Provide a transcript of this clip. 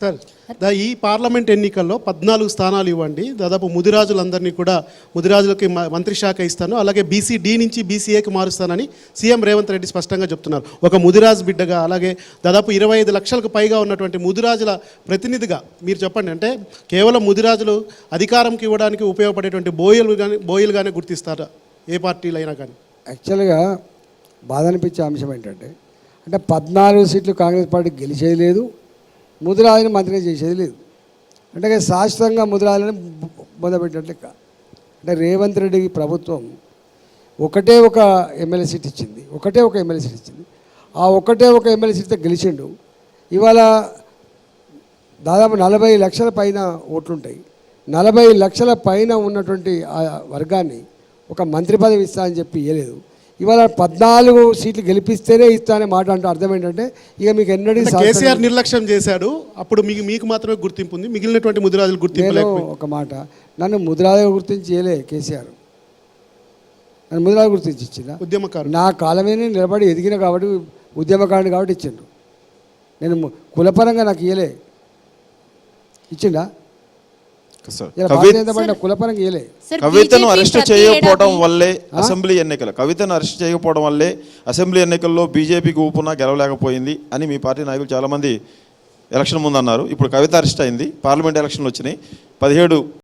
Sir ఈ parliament ఎన్నికల్లో పద్నాలుగు స్థానాలు ఇవ్వండి. దాదాపు ముదిరాజులందరినీ కూడా ముదిరాజులకి మ- మంత్రి శాఖ ఇస్తాను. అలాగే బీసీ డి నుంచి బీసీఏకి మారుస్తానని సీఎం రేవంత్ రెడ్డి స్పష్టంగా చెప్తున్నారు. ఒక ముదిరాజు బిడ్డగా అలాగే దాదాపు ఇరవై ఐదు లక్షలకు పైగా ఉన్నటువంటి ముదిరాజుల ప్రతినిధిగా మీరు చెప్పండి. అంటే కేవలం ముదిరాజులు అధికారంకి ఇవ్వడానికి ఉపయోగపడేటువంటి బోయలు కానీ బోయలుగానే గుర్తిస్తారా? ఏ పార్టీలు అయినా కానీ. యాక్చువల్గా బాధ అనిపించే అంశం ఏంటంటే అంటే పద్నాలుగు సీట్లు కాంగ్రెస్ పార్టీ గెలిచేది లేదు ముదిరాజుని మంత్రిగా చేసేది లేదు. అంటే శాశ్వతంగా ముదిరాజుని మొదలుపెట్టినట్లు లెక్క అంటే రేవంత్ రెడ్డి ప్రభుత్వం ఒకటే ఒక ఎమ్మెల్యే సీట్ ఇచ్చింది ఒకటే ఒక ఎమ్మెల్యే సీట్ ఇచ్చింది. ఆ ఒకటే ఒక ఎమ్మెల్యే సీట్తో గెలిచిండు. ఇవాళ దాదాపు నలభై లక్షల పైన ఓట్లుంటాయి. నలభై లక్షల పైన ఉన్నటువంటి ఆ వర్గాన్ని ఒక మంత్రి పదవి ఇస్తా అని చెప్పి ఇవ్వలేదు ఇవాళ పద్నాలుగు సీట్లు గెలిపిస్తేనే ఇస్తా అనే మాట అంటే అర్థం ఏంటంటే ఇక మీకు ఎన్నడీ కేసీఆర్ నిర్లక్ష్యం చేశాడు. అప్పుడు మీకు మీకు మాత్రమే గుర్తింపు ఉంది. మిగిలినటువంటి ముదిరాజులు గుర్తింపు ఒక మాట. నన్ను ముద్రాగా గుర్తించి ఇవ్వలే కేసీఆర్. నన్ను ముద్రాగా గుర్తించి ఇచ్చిందా ఉద్యమకారుడు. నా కాలమే నిలబడి ఎదిగిన కాబట్టి ఉద్యమకారుడు కాబట్టి ఇచ్చిండు. నేను కులపరంగా నాకు ఇయ్యలే. ఇచ్చిండా? కవితను అరెస్ట్ చేయకపోవడం వల్లే అసెంబ్లీ ఎన్నికలు కవితను అరెస్ట్ చేయకపోవడం వల్లే అసెంబ్లీ ఎన్నికల్లో బీజేపీకి ఊపున గెలవలేకపోయింది అని మీ పార్టీ నాయకులు చాలామంది ఎలక్షన్ ముందు అన్నారు ఇప్పుడు కవిత అరెస్ట్ అయింది. పార్లమెంట్ ఎలక్షన్లు వచ్చినాయి. పదిహేడు